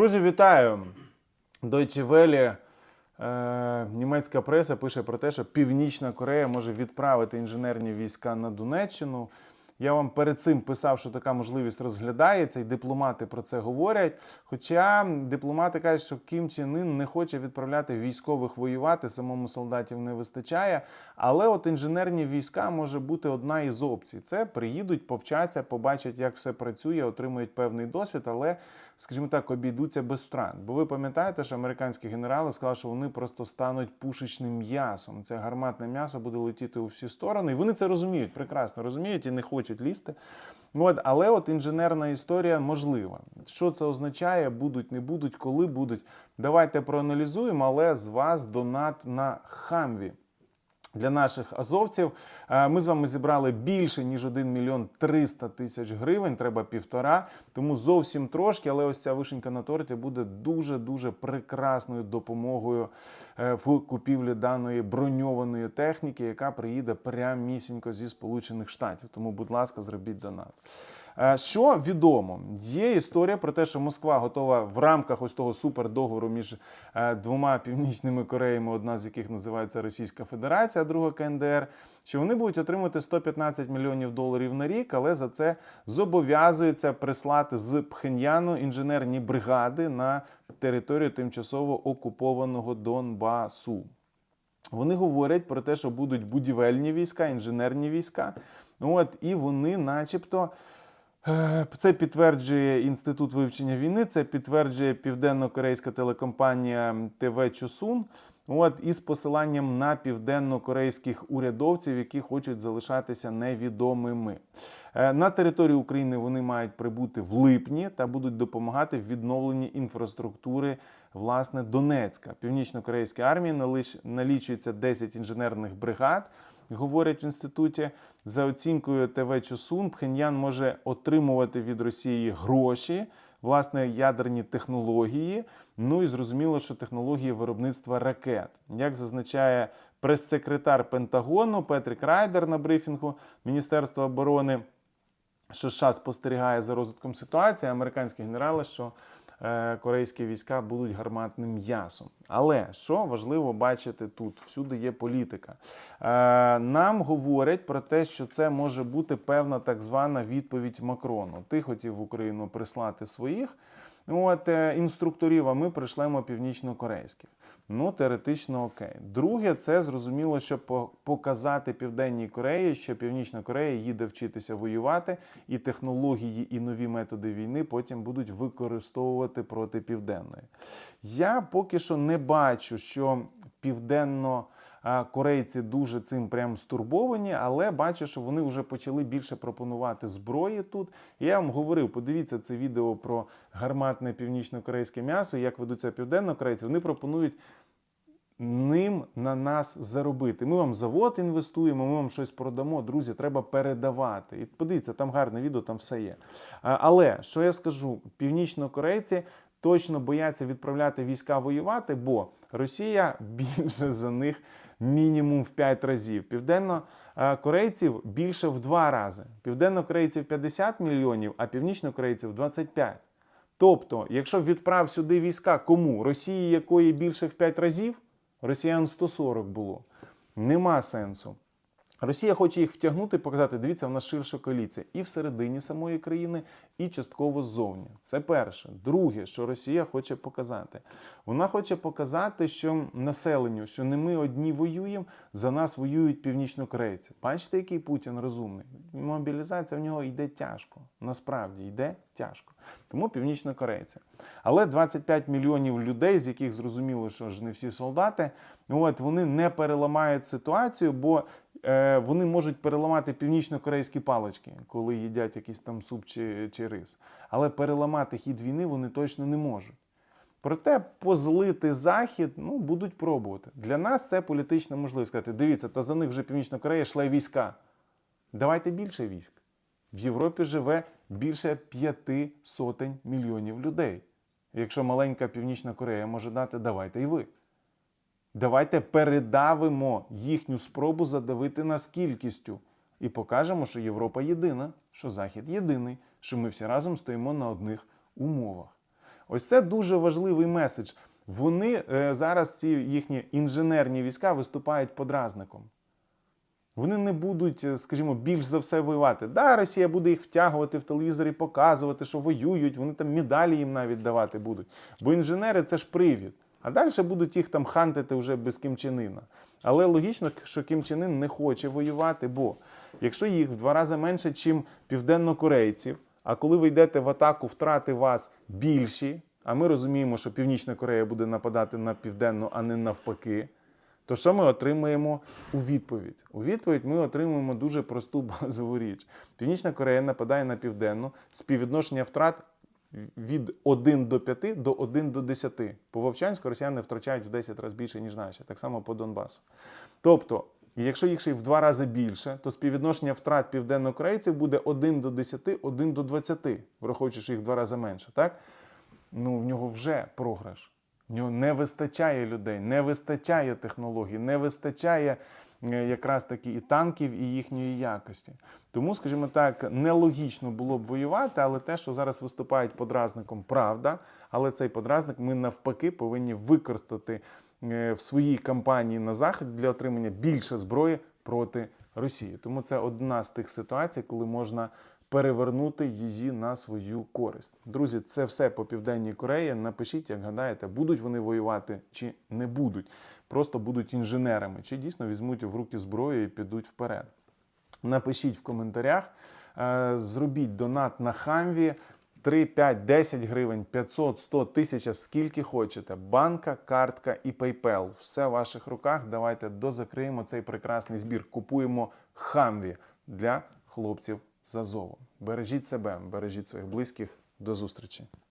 Друзі, вітаю! Deutsche Welle, е, німецька преса пише про те, що Північна Корея може відправити інженерні війська на Донеччину. Я вам перед цим писав, що така можливість розглядається, і дипломати про це говорять. Хоча дипломати кажуть, що Кім Чен Ін не хоче відправляти військових воювати, самому солдатів не вистачає. Але от інженерні війська може бути одна із опцій. Це приїдуть, повчаться, побачать, як все працює, отримують певний досвід, але, скажімо так, обійдуться без втрат. Бо ви пам'ятаєте, що американські генерали сказали, що вони просто стануть пушечним м'ясом. Це гарматне м'ясо буде летіти у всі сторони. І вони це розуміють, прекрасно розуміють і не хочуть лізти. От, але от інженерна історія можлива. Що це означає? Будуть, не будуть, коли будуть. Давайте проаналізуємо, але з вас донат на хамві. Для наших азовців Е, ми з вами зібрали більше ніж 1 мільйон 300 тисяч гривень. Треба півтора. Тому зовсім трошки, але ось ця вишенька на торті буде дуже дуже прекрасною допомогою е, в купівлі даної броньованої техніки, яка приїде прямісінько зі Сполучених Штатів. Тому, будь ласка, зробіть донат. Е, Що відомо, є історія про те, що Москва готова в рамках ось того супердоговору між е, двома північними Кореями, одна з яких називається Російська Федерація, а друга КНДР, що вони будуть отримати 115 мільйонів доларів на рік, але за це зобов'язуються прислати з Пхеньяну інженерні бригади на територію тимчасово окупованого Донбасу. Вони говорять про те, що будуть будівельні війська, інженерні війська. От, і вони, начебто, це підтверджує Інститут вивчення війни, це підтверджує південно-корейська телекомпанія ТВ Чосун. От, із посиланням на південно-корейських урядовців, які хочуть залишатися невідомими. Е, На територію України вони мають прибути в липні та будуть допомагати в відновленні інфраструктури власне Донецька. Північно-корейська армія налічується 10 інженерних бригад. Говорять в інституті за оцінкою ТВ Чосун, Пхеньян може отримувати від Росії гроші, власне, ядерні технології. Ну і зрозуміло, що технології виробництва ракет. Як зазначає прес-секретар Пентагону Петрік Райдер на брифінгу Міністерства оборони, США спостерігає за розвитком ситуації, американські генерали, що корейські війська будуть гарматним м'ясом. Але що важливо бачити тут? Всюди є політика. Е, нам говорять про те, що це може бути певна так звана відповідь Макрону. Ти хотів в Україну прислати своїх. От е, інструкторів, а ми прийшлемо північно-корейських. Ну, теоретично окей. Друге, це зрозуміло, щоб показати Південній Кореї, що Північна Корея їде вчитися воювати, і технології і нові методи війни потім будуть використовувати проти південної. Я поки що не бачу, що південно. Корейці дуже цим прям стурбовані, але бачу, що вони вже почали більше пропонувати зброї тут. Я вам говорив, подивіться це відео про гарматне північно-корейське м'ясо, як ведуться південно-корейці. Вони пропонують ним на нас заробити. Ми вам завод інвестуємо, ми вам щось продамо. Друзі, треба передавати. І подивіться, там гарне відео, там все є. Але що я скажу, північно-корейці точно бояться відправляти війська воювати, бо Росія більше за них мінімум в 5 разів. Південно-корейців більше в 2 рази. Південно-корейців 50 мільйонів, а північно-корейців 25. Тобто, якщо відправ сюди війська кому? Росії, якої більше в 5 разів, росіян 140 було. Нема сенсу. Росія хоче їх втягнути, показати, дивіться, в нас ширша коаліція і всередині самої країни, і частково ззовні. Це перше. Друге, що Росія хоче показати, вона хоче показати, що населенню, що не ми одні воюємо, за нас воюють північнокорейці. Бачите, який Путін розумний? Мобілізація в нього йде тяжко. Насправді йде тяжко. Тому північнокорейці. Але 25 мільйонів людей, з яких зрозуміло, що ж не всі солдати, от вони не переламають ситуацію, бо вони можуть переламати північно-корейські палички, коли їдять якийсь там суп чи, чи рис. Але переламати хід війни вони точно не можуть. Проте позлити захід ну, будуть пробувати. Для нас це політична можливість сказати: дивіться, та за них вже Північна Корея шле війська. Давайте більше військ. В Європі живе більше п'яти сотень мільйонів людей. Якщо маленька Північна Корея може дати, давайте і ви. Давайте передавимо їхню спробу задавити нас кількістю і покажемо, що Європа єдина, що Захід єдиний, що ми всі разом стоїмо на одних умовах. Ось це дуже важливий меседж. Вони е, зараз ці їхні інженерні війська виступають подразником. Вони не будуть, е, скажімо, більш за все воювати. Да, Росія буде їх втягувати в телевізорі, показувати, що воюють, вони там медалі їм навіть давати будуть. Бо інженери це ж привід. А далі будуть їх там хантити вже без Кімчинина. Але логічно, що Кім Чен Ін не хоче воювати, бо якщо їх в два рази менше, ніж південнокорейців, а коли ви йдете в атаку, втрати вас більші, а ми розуміємо, що Північна Корея буде нападати на південну, а не навпаки. То що ми отримаємо у відповідь? У відповідь ми отримуємо дуже просту базову річ. Північна Корея нападає на південну, співвідношення втрат від 1 до 5 до 1 до 10. По Вовчанську росіяни втрачають в 10 разів більше, ніж наші, так само по Донбасу. Тобто, якщо їх ще й в два рази більше, то співвідношення втрат південнокорейців буде 1 до 10, 1 до 20, враховуючи, що їх в два рази менше. Так? Ну, в нього вже програш. В нього не вистачає людей, не вистачає технологій, не вистачає якраз таки і танків, і їхньої якості. Тому, скажімо так, нелогічно було б воювати, але те, що зараз виступають подразником, правда. Але цей подразник ми навпаки повинні використати е, в своїй кампанії на заході для отримання більше зброї проти Росії. Тому це одна з тих ситуацій, коли можна перевернути її на свою користь. Друзі, це все по південній Кореї. Напишіть, як гадаєте, будуть вони воювати чи не будуть. Просто будуть інженерами, чи дійсно візьмуть в руки зброю і підуть вперед. Напишіть в коментарях, е, зробіть донат на хамві. 3, 5, 10 гривень, 500, 100, 1000, скільки хочете. Банка, картка і PayPal. Все в ваших руках. Давайте дозакриємо цей прекрасний збір. Купуємо хамві для хлопців з Азову. Бережіть себе, бережіть своїх близьких. До зустрічі.